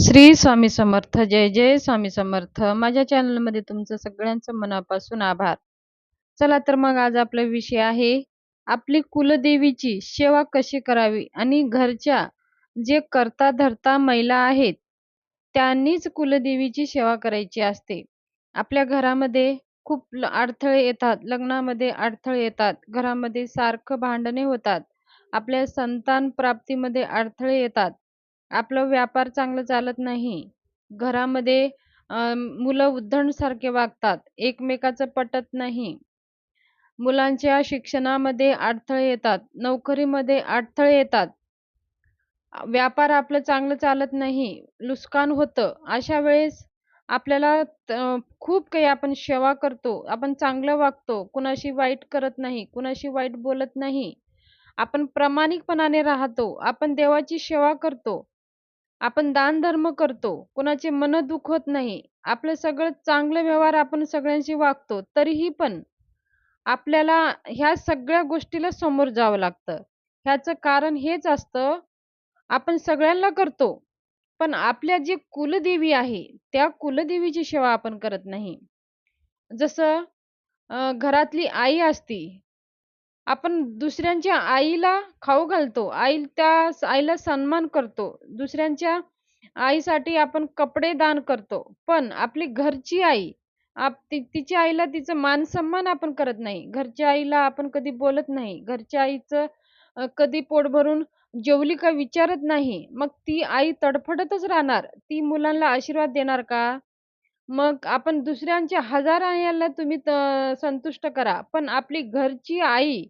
श्री स्वामी समर्थ जय जय स्वामी समर्थ. माझ्या चॅनलमध्ये तुमचं सगळ्यांचं मनापासून आभार. चला तर मग आज आपला विषय आहे आपली कुलदेवीची सेवा कशी करावी आणि घरच्या जे करता धरता महिला आहेत त्यांनीच कुलदेवीची सेवा करायची असते. आपल्या घरामध्ये खूप अडथळे येतात लग्नामध्ये अडथळे येतात घरामध्ये सारखं भांडणे होतात आपल्या संतान प्राप्तीमध्ये अडथळे येतात. आपला व्यापार चांगला चालत नाही. घरामध्ये मुलं उद्धणसारखे वागतात. एकमेकाचं पटत नाही. मुलांच्या शिक्षणामध्ये अडथळे येतात. नोकरीमध्ये अडथळे येतात. व्यापार आपलं चांगलं चालत नाही. नुकसान होतं. अशा वेळेस आपल्याला त- खूप काही आपण सेवा करतो. आपण चांगलं वागतो. कुणाशी वाईट करत नाही. कुणाशी वाईट बोलत नाही. आपण प्रामाणिकपणाने राहतो. आपण देवाची सेवा करतो. आपण दानधर्म करतो कुणाचे मन दुखवत नाही आपलं सगळं चांगलं व्यवहार आपण सगळ्यांशी वागतो तरीही पण आपल्याला ह्या सगळ्या गोष्टीला समोर जावं लागतं. ह्याचं कारण हेच असतं आपण सगळ्यांना करतो पण आपल्या जी कुलदेवी आहे त्या कुलदेवीची सेवा आपण करत नाही. जसं घरातली आई असती आपण दुसऱ्यांच्या आईला खाऊ घालतो. आई त्या आईला सन्मान करतो. दुसऱ्यांच्या आईसाठी आपण कपडे दान करतो. पण आपली घरची आई आप ति- तिच्या आईला तिचं मान सन्मान आपण करत नाही. घरच्या आईला आपण कधी बोलत नाही. घरच्या आईचं अ, कधी पोट भरून जेवली का विचारत नाही. मग ती आई तडफडतच राहणार. ती मुलांना आशीर्वाद देणार का? मग आपण दुसऱ्यांच्या हजार आईला तुम्ही त- संतुष्ट करा. पण आपली घरची आई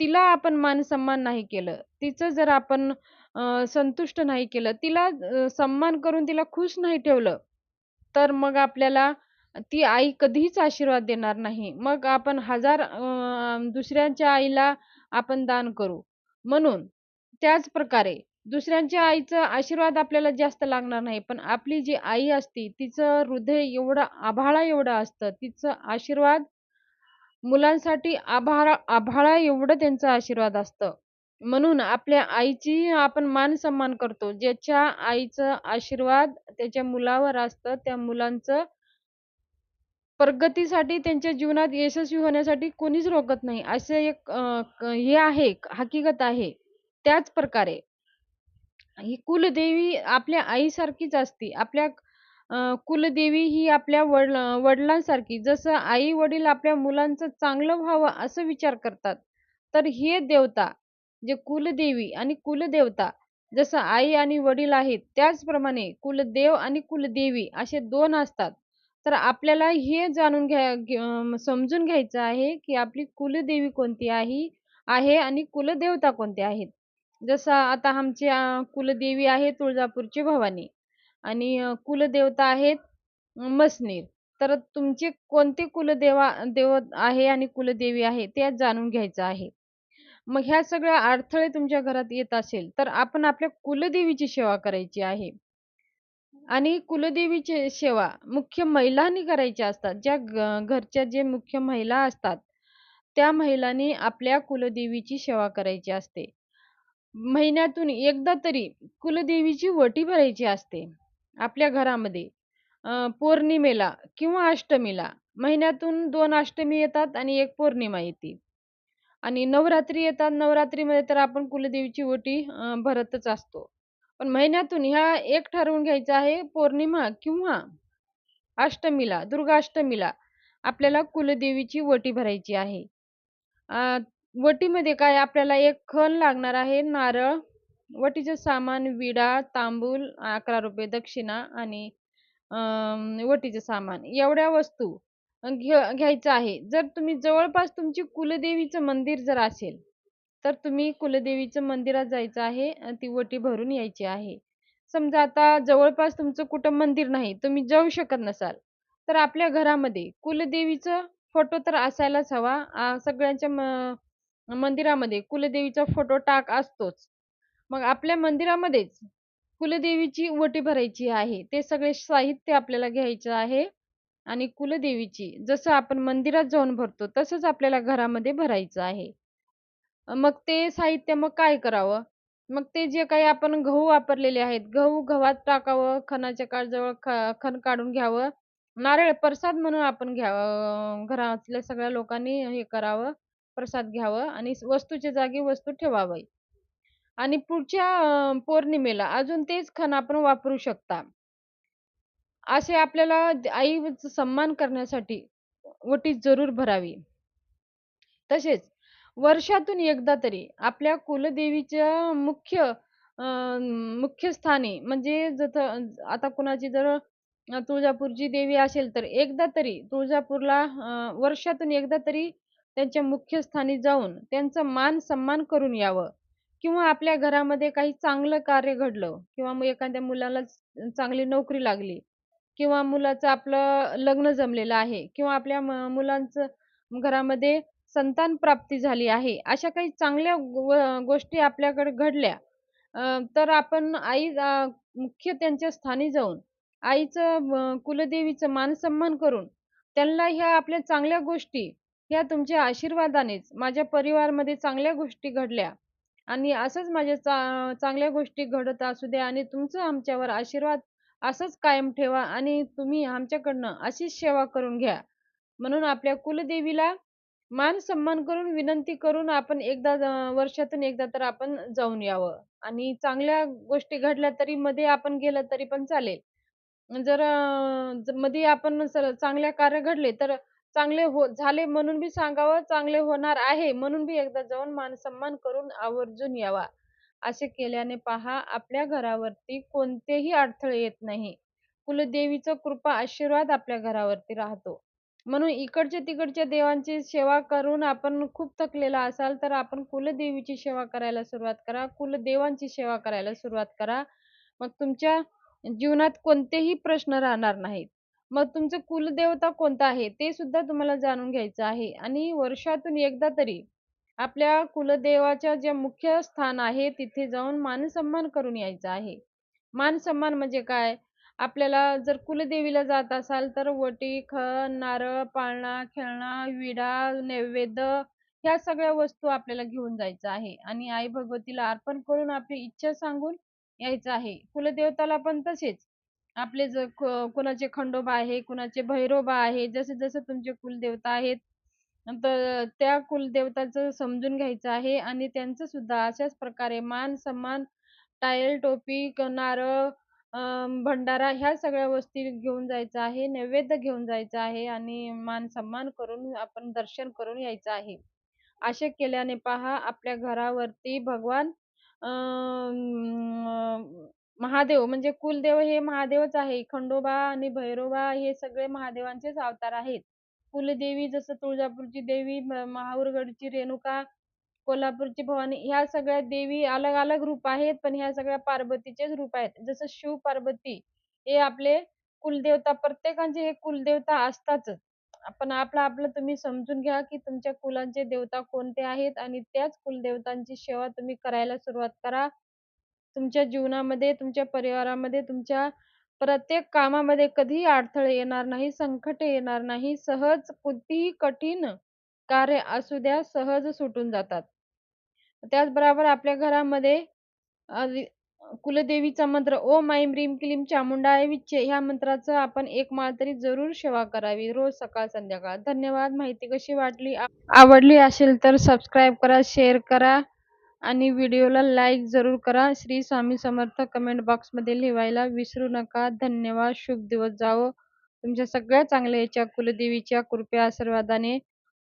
तिला आपण मान-सन्मान नाही केलं, तिचं जर आपण अ, संतुष्ट नाही केलं, तिला अ, सन्मान करून तिला खुश नाही ठेवलं, तर मग आपल्याला ती आई कधीच आशीर्वाद देणार नाही. मग आपण हजार अ, दुसऱ्यांच्या आईला आपण दान करू. म्हणून त्याच प्रकारे दुसऱ्यांच्या आईचा आशीर्वाद आपल्याला जास्त लागणार नाही, पण आपली जी आई असती तिचं हृदय एवढं आभाळा एवढं असतं, तिचं आशीर्वाद मुलांसाठी आभाळा आभाळा एवढं त्यांचा आशीर्वाद असतं. म्हणून आपल्या आईची आपण मान-सन्मान करतो. ज्याच्या आईचं आशीर्वाद त्याच्या मुलावर असतं, त्या मुलांचं प्रगतीसाठी त्यांच्या जीवनात यशस्वी होण्यासाठी कोणीच रोखत नाही. असं एक अ, क हे आहे, हकीकत आहे. त्याच प्रकारे ही कुलदेवी आपल्या आईसारखीच असती आपल्या अ, कुलदेवी ही आपल्या वडला वडिलांसारखी जसं आई-वडील आपल्या मुलांचं चांगलं व्हावं असं विचार करतात. तर हे देवता जे कुलदेवी आणि कुलदेवता जसं आई आणि वडील आहेत त्याचप्रमाणे कुलदेव आणि कुलदेवी असे 2 असतात. तर आपल्याला हे जाणून घ्या समजून घ्यायचं आहे, की आपली कुलदेवी कोणती आहे आहे आणि कुलदेवता कोणत्या आहेत. जसं आता आमच्या कुलदेवी आहे तुळजापूरची भवानी आणि अ, कुलदेवता आहेत मसनीर. तर तुमचे कोणते कुलदेवा देव आहे आणि कुलदेवी आहे ते जाणून घ्यायचं आहे. मग ह्या सगळ्या अडथळे तुमच्या घरात येत असेल, तर आपण आपल्या कुलदेवीची सेवा करायची आहे. आणि कुलदेवीची सेवा मुख्य महिलांनी करायची असतात. ज्या घ घरच्या जे मुख्य महिला असतात, त्या महिलांनी आपल्या कुलदेवीची सेवा करायची असते. महिन्यातून एकदा तरी कुलदेवीची ओटी भरायची असते आपल्या घरामध्ये. अ, पौर्णिमेला किंवा अष्टमीला. महिन्यातून 2 अष्टमी येतात आणि 1 पौर्णिमा येते. आणि नवरात्री येतात. नवरात्रीमध्ये तर आपण कुलदेवीची ओटी अ, भरतच असतो. पण महिन्यातून ह्या एक ठरवून घ्यायचं आहे पौर्णिमा किंवा अष्टमीला, दुर्गाष्टमीला आपल्याला कुलदेवीची ओटी भरायची आहे. अ, वटीमध्ये काय आपल्याला एक खण लागणार आहे, नारळ, वटीचं सामान, विडा, तांबूल अकरा रुपये दक्षिणा आणि वटीचं सामान एवढ्या वस्तू घ्या घ्यायचं आहे. जर तुम्ही जवळपास तुमची कुलदेवीचं मंदिर जर असेल, तर तुम्ही कुलदेवीचं मंदिरात जायचं आहे आणि ती वटी भरून यायची आहे. समजा आता जवळपास तुमचं कुठं मंदिर नाही, तुम्ही जाऊ शकत नसाल, तर आपल्या घरामध्ये कुलदेवीचं फोटो तर असायलाच हवा. सगळ्यांच्या म मंदिरामध्ये कुलदेवीचा फोटो टाक असतोच. मग आपल्या मंदिरामध्येच कुलदेवीची ओटी भरायची आहे. ते सगळे साहित्य आपल्याला घ्यायचं आहे आणि कुलदेवीची जसं आपण मंदिरात जाऊन भरतो, तसंच आपल्याला घरामध्ये भरायचं आहे. मग ते साहित्य मग काय करावं? मग ते जे काही आपण गहू वापरलेले आहेत, गहू गव्हात टाकावं, खणाच्या काळजवळ ख खण काढून घ्यावं. नारळ प्रसाद म्हणून आपण घ्यावं. घरातल्या सगळ्या लोकांनी हे करावं, प्रसाद घ्यावं आणि वस्तूच्या जागी वस्तू ठेवावी. आणि पुढच्या अ, पौर्णिमेला अजून तेच खण आपण वापरू शकता. असे आपल्याला आईचा सन्मान करण्यासाठी वटी जरूर भरावी. तसेच वर्षातून एकदा तरी आपल्या कुलदेवीच्या मुख्य अ, मुख्य स्थानी म्हणजे जसं आता कुणाची जर अ, तुळजापूरची देवी असेल तर एकदा तरी तुळजापूरला अ, वर्षातून एकदा तरी त्यांच्या मुख्य स्थानी जाऊन त्यांचा मान सन्मान करून यावं किंवा आपल्या घरामध्ये काही चांगलं कार्य घडलं किंवा मग एखाद्या मुलाला चांगली नोकरी लागली किंवा मुलाचं आपलं लग्न जमलेलं आहे किंवा आपल्या म मुलांचं घरामध्ये संतान प्राप्ती झाली आहे. अशा काही चांगल्या गो गोष्टी आपल्याकडे घडल्या अ, तर आपण आई अ, मुख्य त्यांच्या स्थानी जाऊन आईचं अ, कुलदेवीचं मान-सन्मान करून त्यांना ह्या आपल्या चांगल्या गोष्टी, ह्या तुमच्या आशीर्वादानेच माझ्या परिवारामध्ये चांगल्या गोष्टी घडल्या आणि असंच माझ्या चा चांगल्या गोष्टी घडत असू द्या आणि तुमचं आमच्यावर आशीर्वाद असंच कायम ठेवा आणि तुम्ही आमच्याकडनं अशीच सेवा करून घ्या. म्हणून आपल्या कुलदेवीला मान-सन्मान करून, विनंती करून आपण एकदा वर्षातून एकदा तर आपण जाऊन यावं आणि चांगल्या गोष्टी घडल्या तरी मध्ये आपण गेलं तरी पण चालेल. जर ज मध्ये आपण सर चांगल्या कार्य घडले तर चांगले हो झाले म्हणून बी सांगावं, चांगले होणार आहे म्हणून बी एकदा जाऊन मानसन्मान करून आवर्जून यावा. असे केल्याने पहा आपल्या घरावरती कोणतेही अडथळे येत नाही. कुलदेवीचा कृपा आशीर्वाद आपल्या घरावरती राहतो. म्हणून इकडच्या-तिकडच्या देवांची सेवा करून आपण खूप थकलेला असाल, तर आपण कुलदेवीची सेवा करायला सुरुवात करा. कुलदेवांची सेवा करायला सुरुवात करा. मग तुमच्या जीवनात कोणतेही प्रश्न राहणार नाहीत. मग तुमचं कुलदेवता कोणता आहे ते सुद्धा तुम्हाला जाणून घ्यायचं आहे आणि वर्षातून एकदा तरी आपल्या कुलदेवाच्या जे मुख्य स्थान आहे तिथे जाऊन मानसन्मान करून यायचा आहे. मान-सन्मान म्हणजे काय? आपल्याला जर कुलदेवीला जात असाल तर वटी, खण, नारळ, पाळणा, खेळणा, विडा, नैवेद्य ह्या सगळ्या वस्तू आपल्याला घेऊन जायचं आहे आणि आई भगवतीला अर्पण करून आपली इच्छा सांगून यायचं आहे. कुलदेवताला पण तसेच. आपले जर कोणाचे खंडोबा आहे, कुणाचे भैरोबा आहे, जसे-जसे तुमचे कुलदेवता आहेत, तर त्या कुलदेवताचं समजून घ्यायचं आहे आणि त्यांचं सुद्धा अशाच प्रकारे मान-सन्मान, टायल टोपी, क नारळ, भंडारा ह्या सगळ्या गोष्टी घेऊन जायचं आहे. नैवेद्य घेऊन जायचं आहे आणि मान-सन्मान करून आपण दर्शन करून यायचं आहे. असे केल्याने पहा आपल्या घरावरती भगवान महादेव म्हणजे कुलदेव हे महादेवच आहे. खंडोबा आणि भैरोबा हे सगळे महादेवांचेच अवतार आहेत. कुलदेवी जसं तुळजापूरची देवी, म माहूरगडची रेणुका, कोल्हापूरची भवानी ह्या सगळ्या देवी अलग-अलग रूप आहेत, पण ह्या सगळ्या पार्वतीचेच रूप आहेत. जसं शिव-पार्वती हे आपले कुलदेवता प्रत्येकाचे हे कुलदेवता असतातच. पण आपलं-आपलं तुम्ही समजून घ्या, की तुमच्या कुलांचे देवता कोणते आहेत आणि त्याच कुलदेवतांची सेवा तुम्ही करायला सुरुवात करा. तुमच्या जीवनामध्ये, तुमच्या परिवारामध्ये, तुमच्या प्रत्येक कामामध्ये कधीही अडथळे येणार नाही, संकटे येणार नाही. सहज कोणतीही कठीण कार्य असू द्या, सहज सुटून जातात. त्याचबरोबर आपल्या घरामध्ये कुलदेवीचा मंत्र ओम ऐं ह्रीं क्लीं चामुंडाय विच्चे ह्या मंत्राचं आपण एक माळ तरी जरूर सेवा करावी रोज सकाळ संध्याकाळ. धन्यवाद. माहिती कशी वाटली? आवडली असेल तर सबस्क्राईब करा, शेअर करा आणि व्हिडिओला लाईक जरूर करा. श्री स्वामी समर्थ कमेंट बॉक्समध्ये लिहायला विसरू नका. धन्यवाद. शुभ दिवस जावो. तुमच्या सगळ्या चांगल्या याच्या कुलदेवीच्या कृपया आशीर्वादाने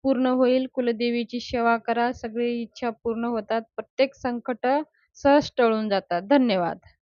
पूर्ण होईल. कुलदेवीची सेवा करा. सगळी इच्छा पूर्ण होतात. प्रत्येक संकट सहज टळून जातात. धन्यवाद.